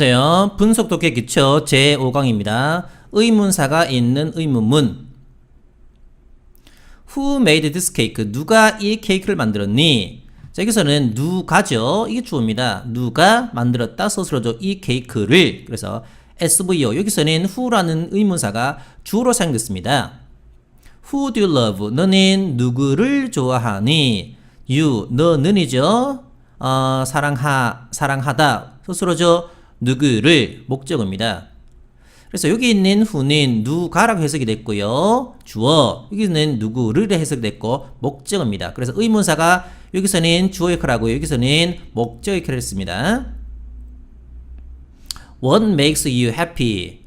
안녕하세요. 분석 독해 기초 제5강입니다. 의문사가 있는 의문문. Who made this cake? 누가 이 케이크를 만들었니? 자, 여기서는 누가죠. 이게 주어입니다. 누가 만들었다 스스로죠. 이 케이크를. 그래서 SVO. 여기서는 who라는 의문사가 주어로 사용됐습니다. Who do you love? 너는 누구를 좋아하니? You, 너는이죠. 어, 사랑하, 사랑하다. 스스로죠. 누구를 목적어입니다. 그래서 여기 있는 who는 누가라고 해석이 됐고요. 주어, 여기는 누구를 해석이 됐고 목적어입니다. 그래서 의문사가 여기서는 주어 역할을 하고 여기서는 목적 역할을 했습니다. What makes you happy?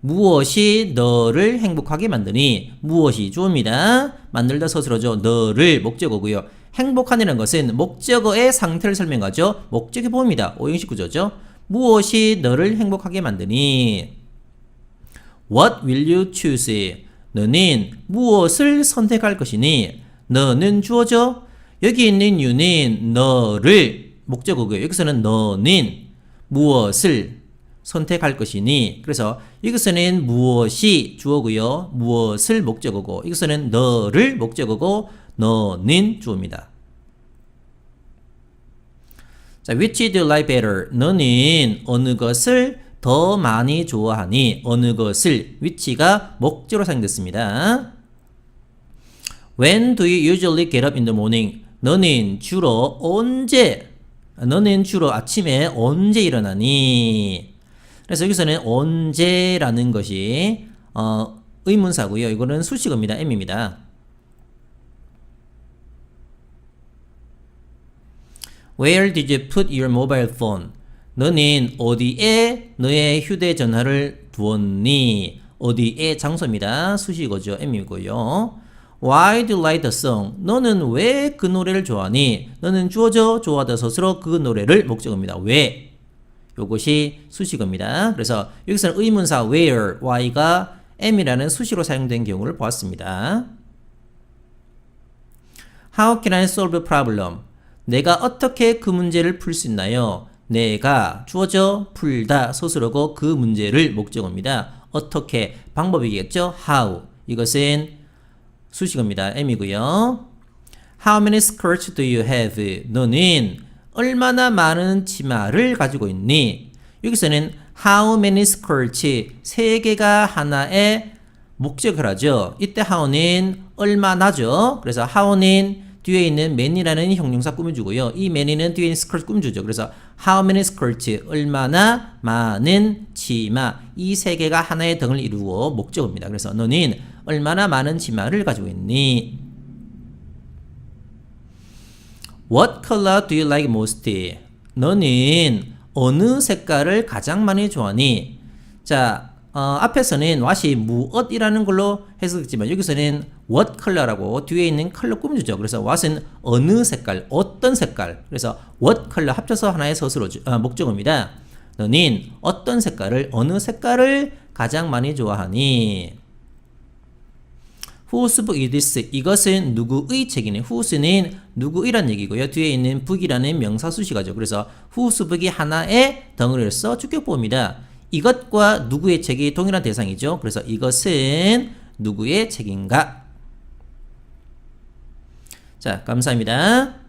무엇이 너를 행복하게 만드니? 무엇이 주어입니다. 만들다 스스로죠. 너를 목적어고요. 행복한이라는 것은 목적어의 상태를 설명하죠. 목적이 보입니다. 오형식 구조죠. 무엇이 너를 행복하게 만드니? What will you choose? 너는 무엇을 선택할 것이니? 너는 주어져. 여기 있는 you는 너를 목적어고요. 여기서는 너는 무엇을 선택할 것이니 그래서 여기서는 무엇이 주어고요. 무엇을 목적어고 여기서는 너를 목적어고 너는 주어입니다. 자, which do you like better? 너는 어느 것을 더 많이 좋아하니? 어느 것을 which가 목적으로 사용됐습니다. When do you usually get up in the morning? 너는 주로 언제 너는 주로 아침에 언제 일어나니? 그래서 여기서는 언제라는 것이 어, 의문사고요. 이거는 수식어입니다. M입니다. Where did you put your mobile phone? 너는 어디에 너의 휴대전화를 두었니? 어디에 장소입니다. 수식어죠. M이고요. Why do you like the song? 너는 왜 그 노래를 좋아하니? 너는 주어져 좋아하다 스스로 그 노래를 목적어입니다. 왜? 요것이 수식어입니다. 그래서 여기서는 의문사 where, why가 M이라는 수식으로 사용된 경우를 보았습니다. How can I solve a problem? 내가 어떻게 그 문제를 풀 수 있나요? 내가 주어져 풀다 스스로고 그 문제를 목적어입니다. 어떻게 방법이겠죠? How 이것은 수식어입니다. M이고요. How many skirts do you have? 너는 얼마나 많은 치마를 가지고 있니? 여기서는 how many skirts 세 개가 하나의 목적을 하죠. 이때 how는 얼마나죠. 그래서 how는 뒤에 있는 many라는 형용사 꾸며주고요. 이 many는 뒤에 있는 skirt 꾸며주죠. 그래서 how many skirts 얼마나 많은 치마 이 세 개가 하나의 등을 이루고 목적입니다. 그래서 너는 얼마나 많은 치마를 가지고 있니? What color do you like most? 너는 어느 색깔을 가장 많이 좋아하니? 자, 어, 앞에서는 what이 무엇이라는 걸로 해석했지만 여기서는 what color라고 뒤에 있는 컬러 꾸며주죠. 그래서 what은 어느 색깔, 어떤 색깔. 그래서 what color 합쳐서 하나의 서술어 어, 목적어입니다. 너는 어떤 색깔을 어느 색깔을 가장 많이 좋아하니? Whose book is this? 이것은 누구의 책이니? Whose는 누구이란 얘기고요. 뒤에 있는 book이라는 명사 수식어죠. 그래서 whose book이 하나의 덩어리를 써 주격보입니다. 이것과 누구의 책이 동일한 대상이죠. 그래서 이것은 누구의 책인가? 자, 감사합니다.